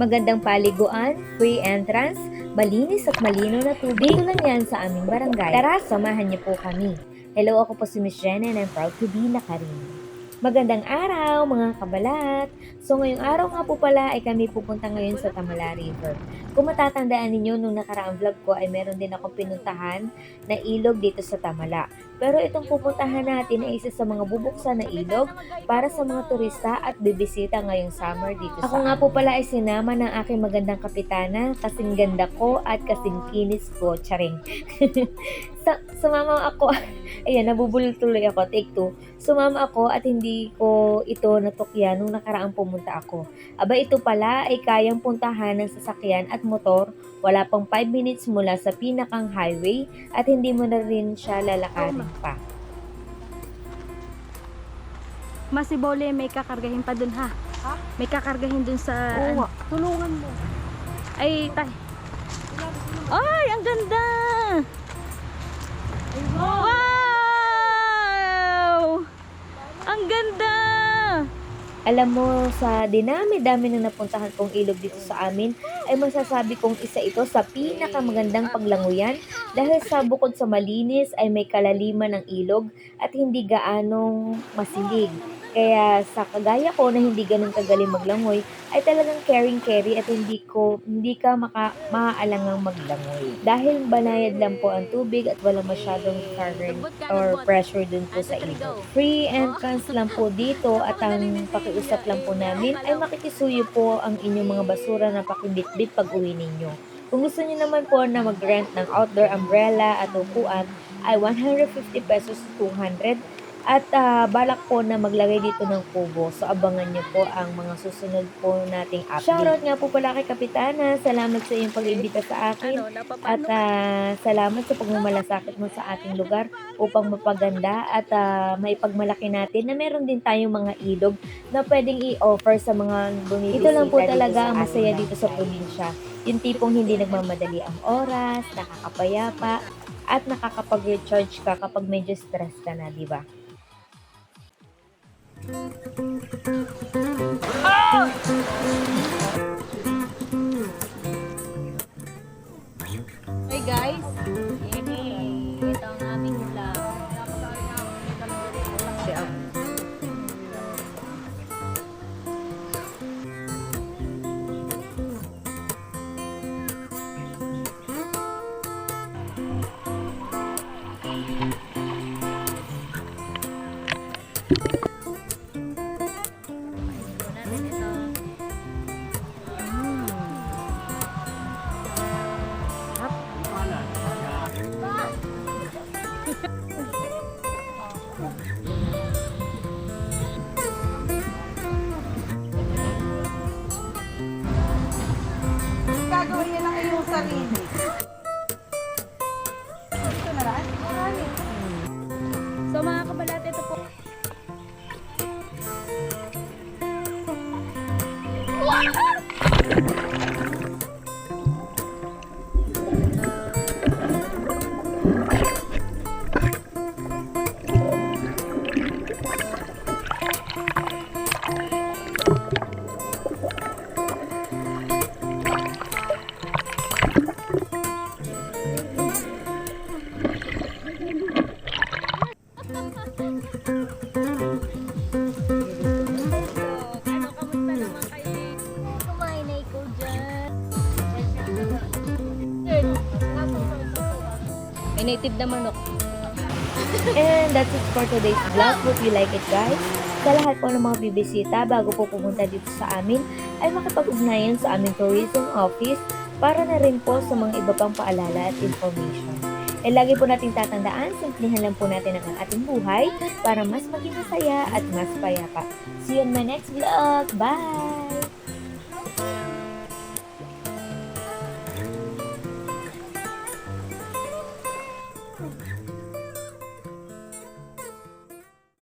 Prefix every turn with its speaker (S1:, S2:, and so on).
S1: Magandang paliguan, free entrance, malinis at malino na tubig. Dito lang yan sa aming barangay. Tara, samahan niyo po kami. Hello, ako po si Miss Jen and I'm proud to be Nakarin. Magandang araw mga kabalat! So ngayong araw nga po pala ay kami pupunta ngayon sa Tamala River. Kung matatandaan ninyo nung nakaraang vlog ko ay meron din akong pinuntahan na ilog dito sa Tamala. Pero itong pupuntahan natin ay isa sa mga bubuksan na ilog para sa mga turista at bibisita ngayong summer dito Ako nga po pala ay sinama ng aking magandang kapitana, kasing ganda ko at kasing kinis ko, charing. sa sumama ako, ayan, nabubulol tuloy ako, take two. Sumama ako at hindi ko ito natukyan nung nakaraang pumunta ako. Aba ito pala ay kayang puntahan ng sasakyan at motor wala pang 5 minutes mula sa pinakang highway at hindi mo na rin siya lalakarin pa.
S2: Masibole, may kakargahin pa dun ha.
S3: Ha?
S2: May kakargahin dun sa...
S3: Oo, tulungan mo.
S2: Ay, tay. Ay, ang ganda! Wow! Ang ganda!
S1: Alam mo, sa dinami-dami na napuntahan kong ilog dito sa amin, ay masasabi kong isa ito sa pinakamagandang paglanguyan dahil sa bukod sa malinis ay may kalaliman ng ilog at hindi gaanong masilig. Kaya sa kagaya ko na hindi ganun kagaling maglangoy, ay talagang caring-carry at hindi ko hindi ka maka, maaalangang maglangoy. Dahil banayad lang po ang tubig at walang masyadong current or pressure dun po sa ilog. Free entrance lang po dito at ang pakiusap lang po namin ay makikisuyo po ang inyong mga basura na pakibitbit pag uwi ninyo. Kung gusto niyo naman po na mag-rent ng outdoor umbrella at upuan ay 150 pesos to 200 at ah, balak po na maglagay dito ng kubo. So abangan niyo po ang mga susunod po nating update. Shoutout nga po pala kay Kapitana. Salamat sa iyong pag-imbita sa akin.
S2: Ano,
S1: At ah, salamat sa pagmamalasakit mo sa ating lugar upang mapaganda at ah, maipagmalaki natin na meron din tayong mga ilog na pwedeng i-offer sa mga bumibisita Ito lang po talaga ang masaya dito sa probinsya. Yung tipong hindi nagmamadali ang oras, nakakapayapa, at nakakapag-recharge ka kapag medyo stress ka na, di ba?
S2: Hey guys,
S3: ng iyong sarili. Ito na rin? Marami.
S2: So mga kabalat, ito po. Ano, May native na manok.
S1: And that's it for today's vlog. Hope you like it guys. Sa lahat po ng mga bibisita bago po pumunta dito sa amin ay makipag-ugnayan sa aming tourism office para na rin po sa mga iba pang paalala at information. Eh lagi po nating tatandaan, simplihan lang po natin ang ating buhay para mas maging masaya at mas payapa. See you in my next vlog. Bye!